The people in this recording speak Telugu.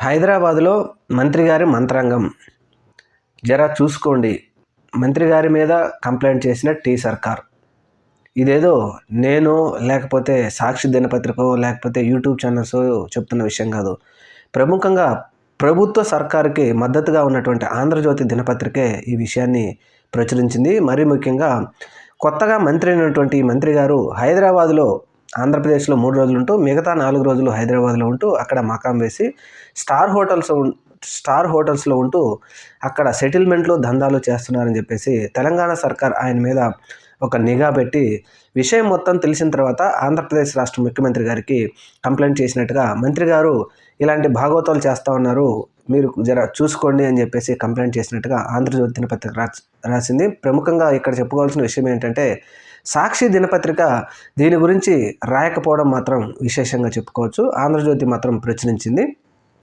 హైదరాబాద్లో మంత్రి గారి మంత్రాంగం. జరా చూసుకోండి. మంత్రి గారి మీద కంప్లైంట్ చేసిన టీ సర్కార్. ఇదేదో నేను లేకపోతే సాక్షి దినపత్రిక లేకపోతే యూట్యూబ్ ఛానల్స్ చెప్తున్న విషయం కాదు. ప్రముఖంగా ప్రభుత్వ సర్కారుకి మద్దతుగా ఉన్నటువంటి ఆంధ్రజ్యోతి దినపత్రికే ఈ విషయాన్ని ప్రచురించింది. మరీ ముఖ్యంగా కొత్తగా మంత్రి అయినటువంటి ఈ మంత్రి గారు హైదరాబాద్లో ఆంధ్రప్రదేశ్లో మూడు రోజులు ఉంటూ మిగతా నాలుగు రోజులు హైదరాబాద్లో ఉంటూ అక్కడ మకాం వేసి స్టార్ హోటల్స్ స్టార్ హోటల్స్లో ఉంటూ అక్కడ సెటిల్మెంట్లు దందాలు చేస్తున్నారని చెప్పేసి తెలంగాణ సర్కార్ ఆయన మీద ఒక నిఘా పెట్టి విషయం మొత్తం తెలిసిన తర్వాత ఆంధ్రప్రదేశ్ రాష్ట్ర ముఖ్యమంత్రి గారికి కంప్లైంట్ చేసినట్టుగా మంత్రి గారు ఇలాంటి భాగవతాలు చేస్తూ ఉన్నారు మీరు జర చూసుకోండి అని చెప్పేసి కంప్లైంట్ చేసినట్టుగా ఆంధ్రజ్యోతి దినపత్రిక రాసింది. ప్రముఖంగా ఇక్కడ చెప్పుకోవాల్సిన విషయం ఏంటంటే సాక్షి దినపత్రిక దీని గురించి రాయకపోవడం మాత్రం విశేషంగా చెప్పుకోవచ్చు. ఆంధ్రజ్యోతి మాత్రం ప్రచురించింది.